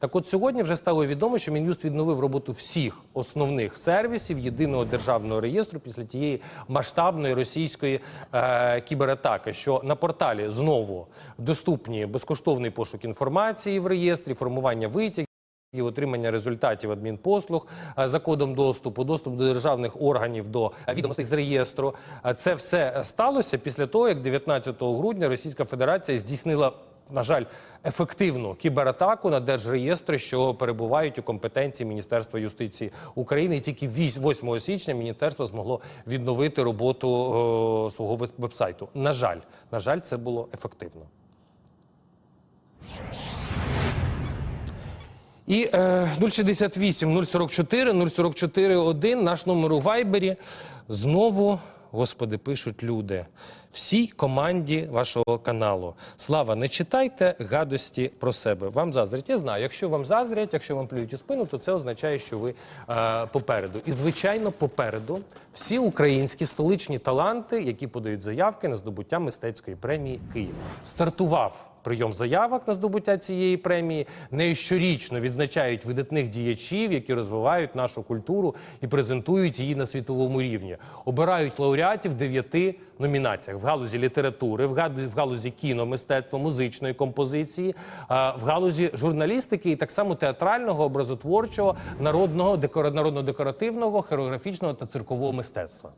Так от сьогодні вже стало відомо, що Мін'юст відновив роботу всіх основних сервісів єдиного державного реєстру після тієї масштабної російської е, кібератаки, що на порталі знову доступні безкоштовний пошук інформації в реєстрі, формування витягів. І отримання результатів адмінпослуг е, за кодом доступу, доступ до державних органів до відомостей з реєстру. Е, Це все сталося після того, як 19 грудня Російська Федерація здійснила, на жаль, ефективну кібератаку на держреєстри, що перебувають у компетенції Міністерства юстиції України. І тільки вісь- 8 січня міністерство змогло відновити роботу е, свого веб- вебсайту. На жаль, на жаль, це було ефективно. І е, 068 044 044 1, наш номер у Вайбері. Знову, господи, пишуть люди. Всій команді вашого каналу. Слава, не читайте гадості про себе. Вам заздрять. Я знаю, якщо вам заздрять, якщо вам плюють у спину, то це означає, що ви е, попереду. І, звичайно, попереду всі українські столичні таланти, які подають заявки на здобуття мистецької премії Київ. Стартував прийом заявок на здобуття цієї премії. Нею щорічно відзначають видатних діячів, які розвивають нашу культуру і презентують її на світовому рівні. Обирають лауреатів дев'яти номінаціях в галузі літератури, в галузі, кіно, мистецтва, музичної композиції, в галузі журналістики і так само театрального, образотворчого, народного, декора- народно-декоративного, хореографічного та циркового мистецтва.